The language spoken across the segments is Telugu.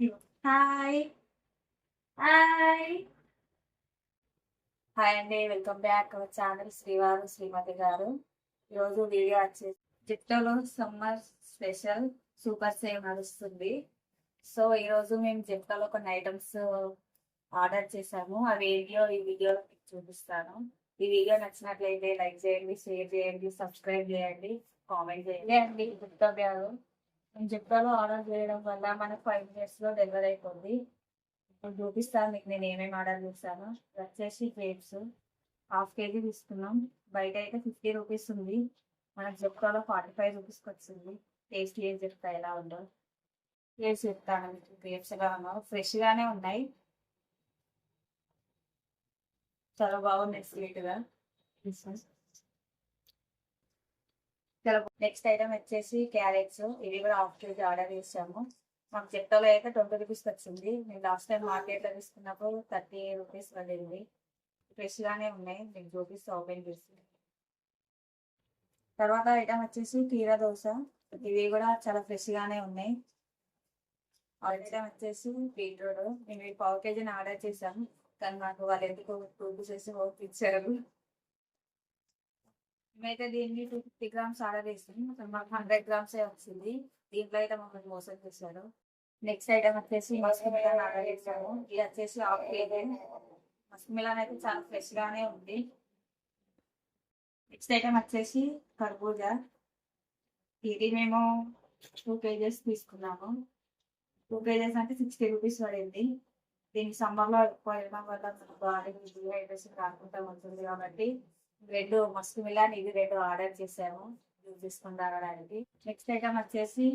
హాయ్ హాయ్ హాయ్ అండి వెల్కమ్ బ్యాక్ అవర్ ఛానల్ శ్రీవారు శ్రీమతి గారు. ఈరోజు వీడియో వచ్చేసి జిట్టోలో సమ్మర్ స్పెషల్ సూపర్ సేవ్ నడుస్తుంది. సో ఈరోజు మేము జిప్టోలో కొన్ని ఐటమ్స్ ఆర్డర్ చేసాము. అవి ఏంటో ఈ వీడియోలో మీకు చూపిస్తాను. ఈ వీడియో నచ్చినట్లయితే లైక్ చేయండి షేర్ చేయండి సబ్స్క్రైబ్ చేయండి కామెంట్ చేయండి. అండి జిట్టో బ్యాగు జిప్టోలో ఆర్డర్ చేయడం వల్ల మనకు ఫైవ్ మినిట్స్లో డెలివరీ అయిపోద్ది. ఇప్పుడు చూపిస్తాను మీకు నేను ఏమేమి ఆర్డర్ చేశాను వచ్చేసి గ్రేప్స్ హాఫ్ కేజీ తీసుకున్నాం. బయట అయితే ఫిఫ్టీ రూపీస్ ఉంది. మనకు జిప్టోలో ఫార్టీ ఫైవ్ రూపీస్కి వచ్చింది. టేస్ట్ ఏం చెప్తా ఎలా ఉందో. గ్రేప్స్ చెప్తాను మీకు. గ్రేప్స్ ఎలా ఉన్నావు ఫ్రెష్గానే ఉన్నాయి. చాలా బాగున్నాయి స్వీట్గా నెక్స్ట్ ఐటమ్ వచ్చేసి క్యారెట్స్ ఇవి కూడా హాఫ్ కేజీ ఆర్డర్ చేసాము. మాకు చెప్తాలో అయితే ట్వంటీ రూపీస్ వచ్చింది. నేను లాస్ట్ టైం మార్కెట్లో తీసుకున్నప్పుడు థర్టీ రూపీస్ పడింది. ఫ్రెష్ గానే ఉన్నాయి. మీకు చూపిస్తే ఓపెన్ చేసి తర్వాత ఐటమ్ వచ్చేసి కీరా దోశ. ఇవి కూడా చాలా ఫ్రెష్ గానే ఉన్నాయి. ఐటమ్ వచ్చేసి బీట్రూట్ మేము పావు కేజీని ఆర్డర్ చేసాము కానీ నాకు వాళ్ళు ఎందుకు టూ పీసెస్ ఇచ్చారు? మేమైతే దీన్ని టూ ఫిఫ్టీ గ్రామ్స్ ఆర్డర్ చేస్తుంది మాకు హండ్రెడ్ గ్రామ్స్ వచ్చింది. దీంట్లో అయితే మమ్మల్ని మోసం చేశారు. నెక్స్ట్ ఐటమ్ వచ్చేసి మస్క్ మిలాన్ ఆర్డర్ చేశాము ఇది వచ్చేసి హాఫ్ కేజీ. మస్క్ మిలాన్ అయితే చాలా ఫ్రెష్ గానే ఉంది. నెక్స్ట్ ఐటమ్ వచ్చేసి కర్బూజా. ఇది మేము టూ కేజెస్ తీసుకున్నాము. టూ కేజెస్ అంటే సిక్స్టీ రూపీస్ పడింది. దీనికి సమ్మర్లో ఎక్కువ వెళ్ళడం వల్ల బాడీ డిహైడ్రేషన్ రాకుండా ఉంటుంది కాబట్టి రెండు మస్క్ మిలాన్ ఇది రెండు ఆర్డర్ చేసాము యూజ్ చేసుకుని తాగడానికి. నెక్స్ట్ ఐటమ్ వచ్చేసి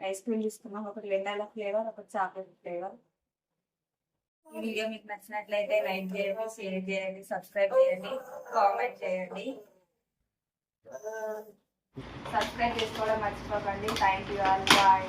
ఐస్ క్రీమ్ తీసుకున్నాం. ఒకటి వెన్నెల ఫ్లేవర్ ఒకటి చాక్లెట్ ఫ్లేవర్. ఈ వీడియో మీకు నచ్చినట్లయితే లైక్ చేయండి షేర్ చేయండి సబ్స్క్రైబ్ చేయండి కామెంట్ చేయండి. సబ్స్క్రైబ్ చేసుకోవడం మర్చిపోకండి. Thank you all. బాయ్.